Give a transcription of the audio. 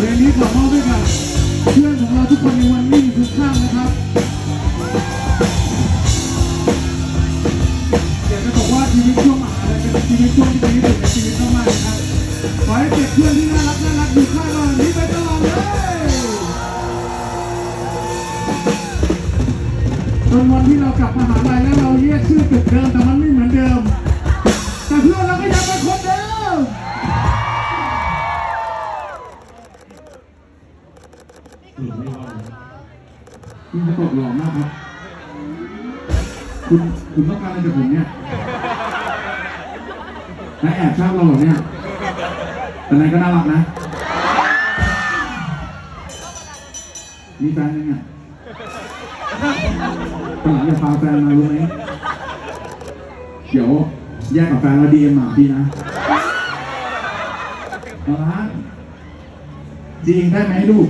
เพลงนี้ขอมอบให้กับเพื่อนของเราทุกคนในวันนี้ทุกท่านนะครับอยากจะบอกว่าชีวิตช่วงมหาลัยเป็นชีวิตช่วงที่ดีที่สุดในชีวิตมากๆนะครับขอให้เก็บเพื่อนที่น่ารักน่ารักอยู่ข้างเราอย่างนี้ไปตลอดเลยจนวันที่เรากลับมหาลัยแล้วเราเรียกชื่อตึกเดิมแต่มันไม่เหมือนเดิม แต่เพื่อนเราก็ยังเป็นคนเดิม คุณจะตกหล่อมากครับ คุณคุณต้องการอะไรจากผมเนี่ยและแอบชอบเราเหรอเนี่ย แต่นายก็น่ารักนะ มีแฟนยังไงตอนหลังอย่าพาแฟนมารู้ไหมเดี๋ยวแยกกับแฟนแล้วดีเอ็มหมาพี่นะเอาละจริงได้ไหมลูก